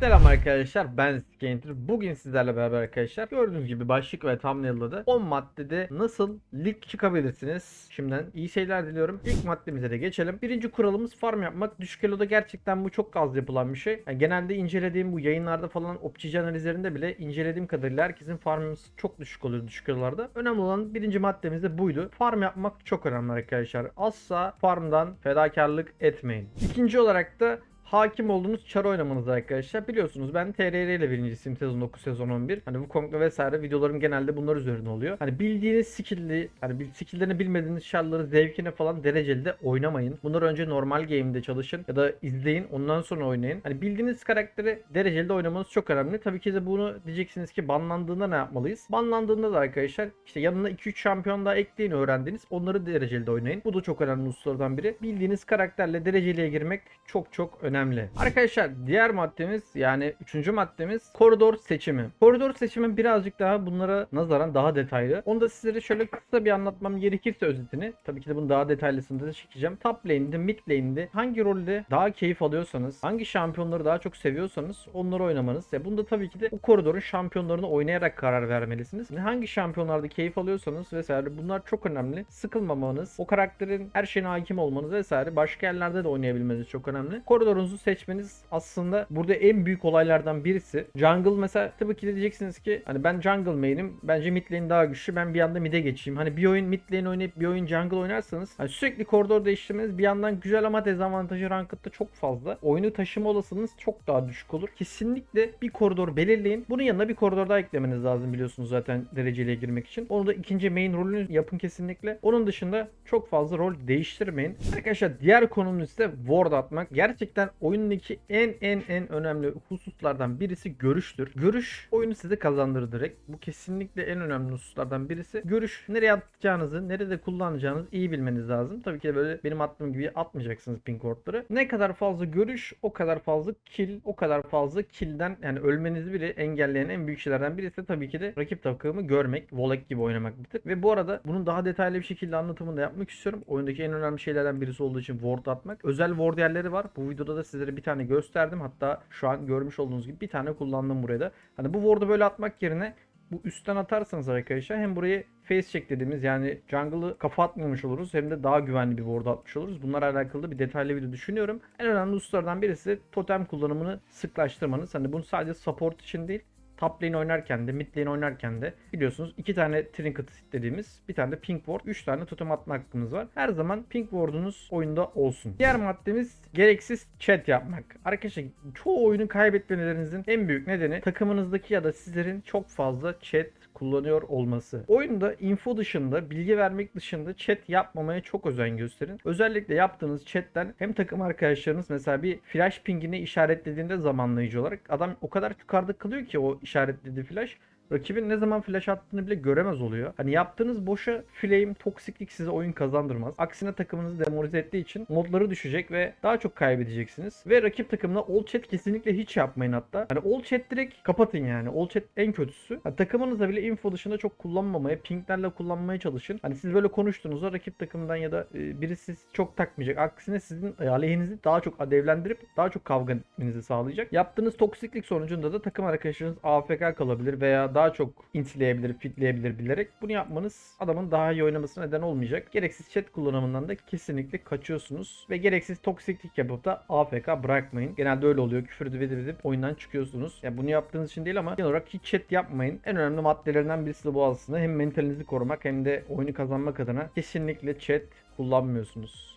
Selam arkadaşlar ben Skater. Bugün sizlerle beraber arkadaşlar gördüğünüz gibi başlık ve thumbnail'da da 10 maddede nasıl lig çıkabilirsiniz. Şimdiden iyi şeyler diliyorum. İlk maddemize de geçelim. Birinci kuralımız farm yapmak. Düşük elo'da gerçekten bu çok az yapılan bir şey. Yani genelde incelediğim bu yayınlarda falan opçici analizlerinde bile incelediğim kadarıyla herkesin farmı çok düşük oluyor düşük elo'larda. Önemli olan birinci maddemiz de buydu. Farm yapmak çok önemli arkadaşlar. Asla farmdan fedakarlık etmeyin. İkinci olarak da hakim olduğunuz çar oynamanız arkadaşlar. Biliyorsunuz ben TRR ile birincisiyim sezon 9 sezon 11. Hani bu konkla vesaire videolarım genelde bunlar üzerine oluyor. Hani bildiğiniz skill'li hani skill'lerini bilmediğiniz şarları zevkine falan dereceli de oynamayın. Bunları önce normal game'de çalışın ya da izleyin ondan sonra oynayın. Hani bildiğiniz karakteri dereceli de oynamanız çok önemli. Tabii ki de bunu diyeceksiniz ki banlandığında ne yapmalıyız? Banlandığında da arkadaşlar işte yanına 2-3 şampiyon daha ekleyin öğrendiniz. Onları dereceli de oynayın. Bu da çok önemli hususlardan biri. Bildiğiniz karakterle dereceliye girmek çok çok önemli. Arkadaşlar diğer maddemiz yani üçüncü maddemiz koridor seçimi. Koridor seçimi birazcık daha bunlara nazaran daha detaylı. Onu da sizlere şöyle kısa bir anlatmam gerekirse özetini. Tabii ki de bunu daha detaylısını da çekeceğim. Top lane'de, mid lane'de hangi rolde daha keyif alıyorsanız, hangi şampiyonları daha çok seviyorsanız onları oynamanız. Ya bunda tabii ki de bu koridorun şampiyonlarını oynayarak karar vermelisiniz. Yani hangi şampiyonlarda keyif alıyorsanız vesaire bunlar çok önemli. Sıkılmamanız, o karakterin her şeyine hakim olmanız vesaire başka yerlerde de oynayabilmeniz çok önemli. Koridorunuzu seçmeniz aslında burada en büyük olaylardan birisi. Jungle mesela tabii ki de diyeceksiniz ki hani ben jungle main'im. Bence mid lane daha güçlü. Ben bir anda mid'e geçeyim. Hani bir oyun mid lane oynayıp bir oyun jungle oynarsanız hani sürekli koridor değiştirmeniz bir yandan güzel ama dezavantajı ranked'da çok fazla. Oyunu taşıma olasılığınız çok daha düşük olur. Kesinlikle bir koridor belirleyin. Bunun yanına bir koridor daha eklemeniz lazım biliyorsunuz zaten dereceliye girmek için. Onu da ikinci main rolünü yapın kesinlikle. Onun dışında çok fazla rol değiştirmeyin. Arkadaşlar diğer konumuz ise ward atmak. Gerçekten oyundaki en en en önemli hususlardan birisi görüştür. Görüş oyunu size kazandırır direkt. Bu kesinlikle en önemli hususlardan birisi. Görüş nereye atacağınızı, nerede kullanacağınızı iyi bilmeniz lazım. Tabii ki böyle benim attığım gibi atmayacaksınız ping wardları. Ne kadar fazla görüş, o kadar fazla kill, o kadar fazla kill'den yani ölmenizi bile engelleyen en büyük şeylerden birisi de tabii ki de rakip takımı görmek, volek gibi oynamak bir tık. Ve bu arada bunun daha detaylı bir şekilde anlatımını da yapmak istiyorum. Oyundaki en önemli şeylerden birisi olduğu için ward atmak. Özel ward yerleri var. Bu videoda da sizlere bir tane gösterdim. Hatta şu an görmüş olduğunuz gibi bir tane kullandım buraya da. Hani bu ward'u böyle atmak yerine bu üstten atarsanız arkadaşlar hem burayı face check dediğimiz yani jungle'ı kafa atmamış oluruz hem de daha güvenli bir ward atmış oluruz. Bunlarla alakalı bir detaylı video düşünüyorum. En önemli hususlardan birisi totem kullanımını sıklaştırmanız. Hani bunu sadece support için değil top lane oynarken de mid lane oynarken de biliyorsunuz iki tane trinket dediğimiz bir tane de pink ward 3 tane totem atma hakkımız var. Her zaman pink ward'unuz oyunda olsun. Diğer maddemiz gereksiz chat yapmak. Arkadaşlar çoğu oyunu kaybetmelerinizin en büyük nedeni takımınızdaki ya da sizlerin çok fazla chat kullanıyor olması. Oyunda info dışında, bilgi vermek dışında chat yapmamaya çok özen gösterin. Özellikle yaptığınız chatten hem takım arkadaşlarınız mesela bir flash pingini işaretlediğinde zamanlayıcı olarak adam o kadar yukarıda kalıyor ki o işaretlediği flash rakibin ne zaman flash attığını bile göremez oluyor. Hani yaptığınız boşa flame, toksiklik size oyun kazandırmaz. Aksine takımınızı demoralize ettiği için modları düşecek ve daha çok kaybedeceksiniz. Ve rakip takımla all chat kesinlikle hiç yapmayın hatta. Hani all chat direkt kapatın yani. All chat en kötüsü. Hani takımınızda bile info dışında çok kullanmamaya, pinglerle kullanmaya çalışın. Hani siz böyle konuştuğunuzda rakip takımdan ya da e, birisi çok takmayacak. Aksine sizin e, aleyhinizi daha çok adevlendirip daha çok kavga etmenizi sağlayacak. Yaptığınız toksiklik sonucunda da takım arkadaşlarınız AFK kalabilir veya daha çok intleyebilir, fitleyebilir bilerek. Bunu yapmanız adamın daha iyi oynamasına neden olmayacak. Gereksiz chat kullanımından da kesinlikle kaçıyorsunuz. Ve gereksiz toksiklik yapıp da AFK bırakmayın. Genelde öyle oluyor. Küfür edip edip oyundan çıkıyorsunuz. Ya bunu yaptığınız için değil ama genel olarak hiç chat yapmayın. En önemli maddelerinden birisi de bu aslında. Hem mentalinizi korumak hem de oyunu kazanmak adına kesinlikle chat kullanmıyorsunuz.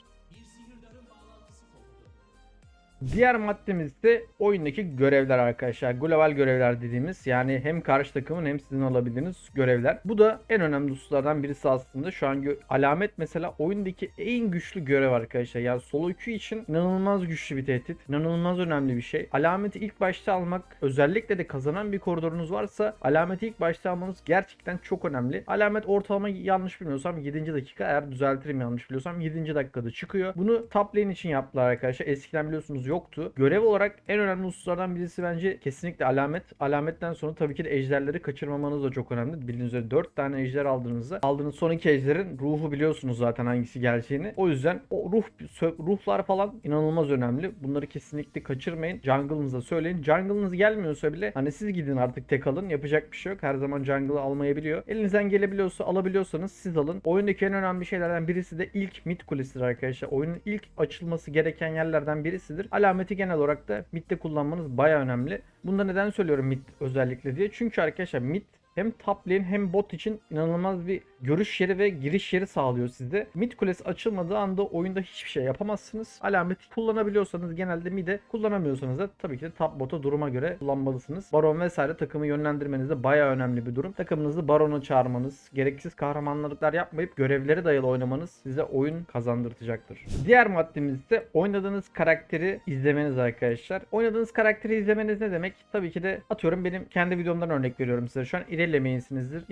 Diğer maddemiz ise oyundaki görevler arkadaşlar. Global görevler dediğimiz yani hem karşı takımın hem sizin alabildiğiniz görevler. Bu da en önemli hususlardan birisi aslında. Şu an alamet mesela oyundaki en güçlü görev arkadaşlar. Yani solo 2 için inanılmaz güçlü bir tehdit. İnanılmaz önemli bir şey. Alameti ilk başta almak özellikle de kazanan bir koridorunuz varsa alameti ilk başta almanız gerçekten çok önemli. Alamet ortalama yanlış bilmiyorsam 7. dakika eğer düzeltirim yanlış biliyorsam 7. dakikada çıkıyor. Bunu top lane için yaptılar arkadaşlar. Eskiden biliyorsunuz yoktu. Görev olarak en önemli hususlardan birisi bence kesinlikle alamet. Alametten sonra tabii ki de ejderleri kaçırmamanız da çok önemli. Bildiğiniz üzere 4 tane ejder aldığınızda aldığınız son iki ejderin ruhu biliyorsunuz zaten hangisi geleceğini. O yüzden o ruh ruhlar falan inanılmaz önemli. Bunları kesinlikle kaçırmayın. Jungle'ınıza söyleyin. Jungle'ınız gelmiyorsa bile hani siz gidin artık tek alın. Yapacak bir şey yok. Her zaman jungle'ı almayabiliyor. Elinizden gelebiliyorsa alabiliyorsanız siz alın. Oyundaki en önemli şeylerden birisi de ilk mid kulesidir arkadaşlar. Oyunun ilk açılması gereken yerlerden birisidir. Alameti genel olarak da midde kullanmanız baya önemli. Bunda neden söylüyorum mid özellikle diye. Çünkü arkadaşlar mid hem top lane hem bot için inanılmaz bir görüş yeri ve giriş yeri sağlıyor sizde. Mid kulesi açılmadığı anda oyunda hiçbir şey yapamazsınız. Alameti kullanabiliyorsanız genelde mid'e kullanamıyorsanız da tabii ki de top bota duruma göre kullanmalısınız. Baron vesaire takımı yönlendirmeniz de bayağı önemli bir durum. Takımınızı barona çağırmanız, gereksiz kahramanlıklar yapmayıp görevlere dayalı oynamanız size oyun kazandırtacaktır. Diğer maddemiz ise oynadığınız karakteri izlemeniz arkadaşlar. Oynadığınız karakteri izlemeniz ne demek? Tabii ki de atıyorum benim kendi videomdan örnek veriyorum size. Şu an İrelia main'sinizdir.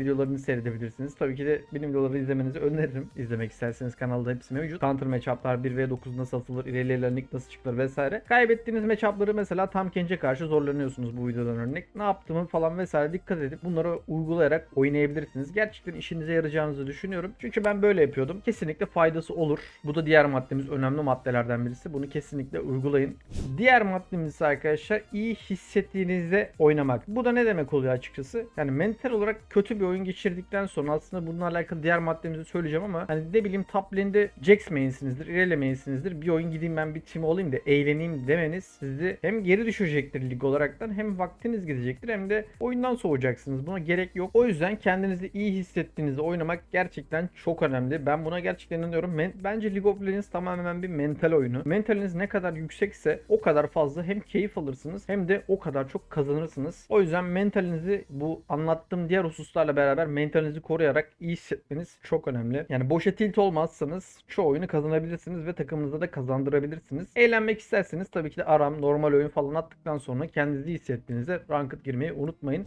Videolarını seyredebilirsiniz. Tabii ki de benim videoları izlemenizi öneririm. İzlemek isterseniz kanalda hepsi mevcut. Counter matchup'lar 1v9 nasıl atılır, İrelia'ların ilk nasıl çıkılır vesaire. Kaybettiğiniz matchup'ları mesela tam Kench'e karşı zorlanıyorsunuz bu videodan örnek. Ne yaptığımı falan vesaire dikkat edip bunları uygulayarak oynayabilirsiniz. Gerçekten işinize yarayacağınızı düşünüyorum. Çünkü ben böyle yapıyordum. Kesinlikle faydası olur. Bu da diğer maddemiz önemli maddelerden birisi. Bunu kesinlikle uygulayın. Diğer maddemiz arkadaşlar iyi hissettiğinizde oynamak. Bu da ne demek oluyor açıkçası? Yani mental olarak kötü bir oyun geçirdikten sonra aslında bununla alakalı diğer maddemizi söyleyeceğim ama hani ne bileyim top lane'de Jax main'sinizdir, Irelia main'sinizdir. Bir oyun gideyim ben bir team olayım da eğleneyim demeniz sizi hem geri düşürecektir lig olaraktan hem vaktiniz gidecektir hem de oyundan soğuyacaksınız. Buna gerek yok. O yüzden kendinizi iyi hissettiğinizde oynamak gerçekten çok önemli. Ben buna gerçekten inanıyorum. Men- Bence League of Legends tamamen bir mental oyunu. Mentaliniz ne kadar yüksekse o kadar fazla hem keyif alırsınız hem de o kadar çok kazanırsınız. O yüzden mentalinizi bu anlattığım diğer hususlarla beraber mentalinizi koruyarak iyi hissetmeniz çok önemli. Yani boşa tilt olmazsanız çoğu oyunu kazanabilirsiniz ve takımınıza da kazandırabilirsiniz. Eğlenmek isterseniz tabii ki de aram, normal oyun falan attıktan sonra kendinizi iyi hissettiğinizde ranked girmeyi unutmayın.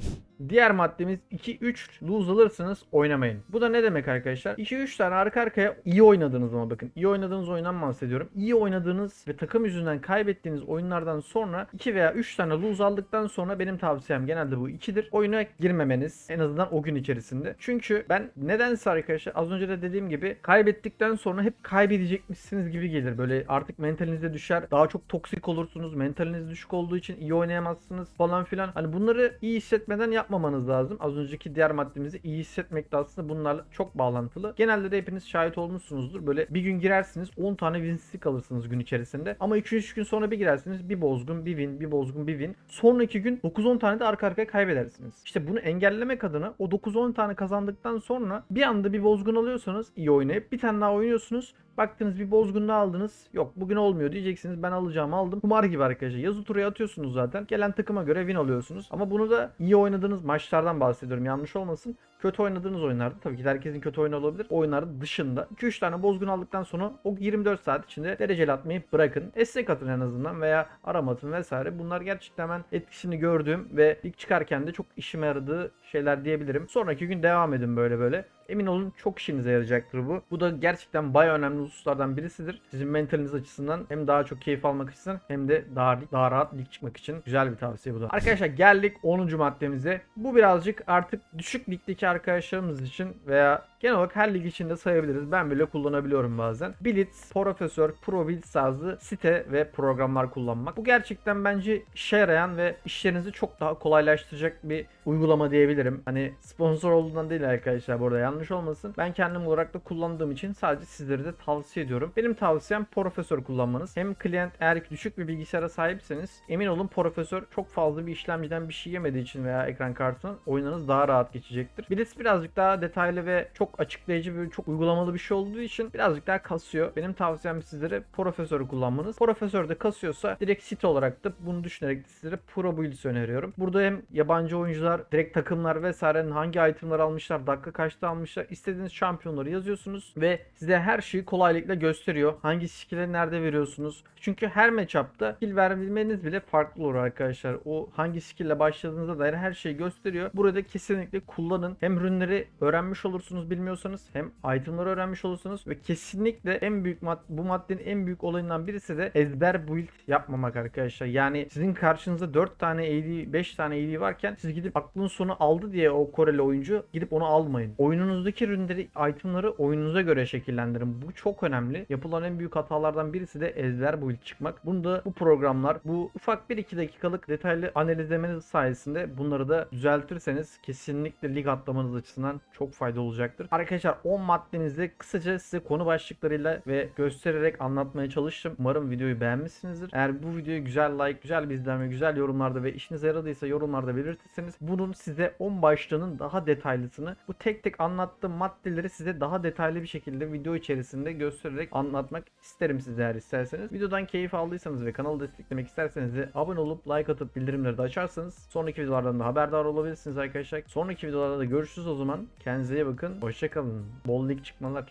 Diğer maddemiz 2-3 lose alırsınız oynamayın. Bu da ne demek arkadaşlar? 2-3 tane arka arkaya iyi oynadığınız ama bakın iyi oynadığınız oyundan bahsediyorum. İyi oynadığınız ve takım yüzünden kaybettiğiniz oyunlardan sonra 2 veya 3 tane lose aldıktan sonra benim tavsiyem genelde bu 2'dir. Oyuna girmemeniz en azından o gün içerisinde. Çünkü ben nedense arkadaşlar az önce de dediğim gibi kaybettikten sonra hep kaybedecekmişsiniz gibi gelir. Böyle artık mentalinize düşer. Daha çok toksik olursunuz. Mentaliniz düşük olduğu için iyi oynayamazsınız falan filan. Hani bunları iyi hissetmeden yapmamanız lazım. Az önceki diğer maddemizi iyi hissetmek de aslında bunlarla çok bağlantılı. Genelde de hepiniz şahit olmuşsunuzdur. Böyle bir gün girersiniz 10 tane win streak alırsınız gün içerisinde. Ama 2-3 gün sonra bir girersiniz bir bozgun bir win bir bozgun bir win. Sonraki gün 9-10 tane de arka arkaya kaybedersiniz. İşte bunu engellemek adına o 9-10 tane kazandıktan sonra bir anda bir bozgun alıyorsanız iyi oynayıp bir tane daha oynuyorsunuz. Baktınız bir bozgun daha aldınız. Yok bugün olmuyor diyeceksiniz. Ben alacağımı aldım. Kumar gibi arkadaşlar. Yazı turaya atıyorsunuz zaten. Gelen takıma göre win alıyorsunuz. Ama bunu da iyi oynadığınız maçlardan bahsediyorum. Yanlış olmasın. Kötü oynadığınız oyunlarda tabii ki herkesin kötü oyunu olabilir. Oyunların dışında 2-3 tane bozgun aldıktan sonra o 24 saat içinde dereceli atmayı bırakın. Esnek atın en azından veya arama atın vesaire. Bunlar gerçekten ben etkisini gördüğüm ve ilk çıkarken de çok işime yaradığı şeyler diyebilirim. Sonraki gün devam edin böyle böyle. Emin olun çok işinize yarayacaktır bu. Bu da gerçekten baya önemli hususlardan birisidir. Sizin mentaliniz açısından hem daha çok keyif almak açısından hem de daha, daha rahat lig çıkmak için güzel bir tavsiye bu da. Arkadaşlar geldik 10. maddemize. Bu birazcık artık düşük ligdeki arkadaşlarımız için veya genel olarak her lig için de sayabiliriz. Ben bile kullanabiliyorum bazen. Blitz, Profesör, Pro Build tarzı site ve programlar kullanmak. Bu gerçekten bence işe yarayan ve işlerinizi çok daha kolaylaştıracak bir uygulama diyebilirim. Hani sponsor olduğundan değil arkadaşlar burada yanlış olmasın. Ben kendim olarak da kullandığım için sadece sizlere de tavsiye ediyorum. Benim tavsiyem Profesör kullanmanız. Hem klient eğer ki düşük bir bilgisayara sahipseniz emin olun Profesör çok fazla bir işlemciden bir şey yemediği için veya ekran kartından oyunlarınız daha rahat geçecektir. Blitz birazcık daha detaylı ve çok açıklayıcı bir çok uygulamalı bir şey olduğu için birazcık daha kasıyor. Benim tavsiyem sizlere Profesör'ü kullanmanız. Profesör de kasıyorsa direkt site olarak da bunu düşünerek sizlere Pro Builds öneriyorum. Burada hem yabancı oyuncular, direkt takımlar vesairenin hangi itemler almışlar, dakika kaçta almışlar, istediğiniz şampiyonları yazıyorsunuz ve size her şeyi kolaylıkla gösteriyor. Hangi skill'e nerede veriyorsunuz? Çünkü her matchup'ta skill vermeniz bile farklı olur arkadaşlar. O hangi skill'le başladığınıza dair her şeyi gösteriyor. Burada kesinlikle kullanın. Hem ürünleri öğrenmiş olursunuz bilmiş bilmiyorsanız hem itemları öğrenmiş olursunuz ve kesinlikle en büyük mad bu maddenin en büyük olayından birisi de ezber build yapmamak arkadaşlar. Yani sizin karşınızda 4 tane AD 5 tane AD varken siz gidip aklın sonu aldı diye o Koreli oyuncu gidip onu almayın. Oyununuzdaki ürünleri, itemları oyununuza göre şekillendirin. Bu çok önemli. Yapılan en büyük hatalardan birisi de ezber build çıkmak. Bunu da bu programlar bu ufak 1-2 dakikalık detaylı analizlemeniz sayesinde bunları da düzeltirseniz kesinlikle lig atlamanız açısından çok fayda olacaktır. Arkadaşlar 10 maddenizde kısaca size konu başlıklarıyla ve göstererek anlatmaya çalıştım. Umarım videoyu beğenmişsinizdir. Eğer bu videoya güzel like, güzel bir izlenme, güzel yorumlarda ve işinize yaradıysa yorumlarda belirtirseniz bunun size 10 başlığının daha detaylısını bu tek tek anlattığım maddeleri size daha detaylı bir şekilde video içerisinde göstererek anlatmak isterim siz eğer isterseniz. Videodan keyif aldıysanız ve kanalı desteklemek isterseniz de abone olup like atıp bildirimleri de açarsanız sonraki videolardan da haberdar olabilirsiniz arkadaşlar. Sonraki videolarda da görüşürüz o zaman. Kendinize iyi bakın. Hoşçakalın. Bol lig çıkmalar.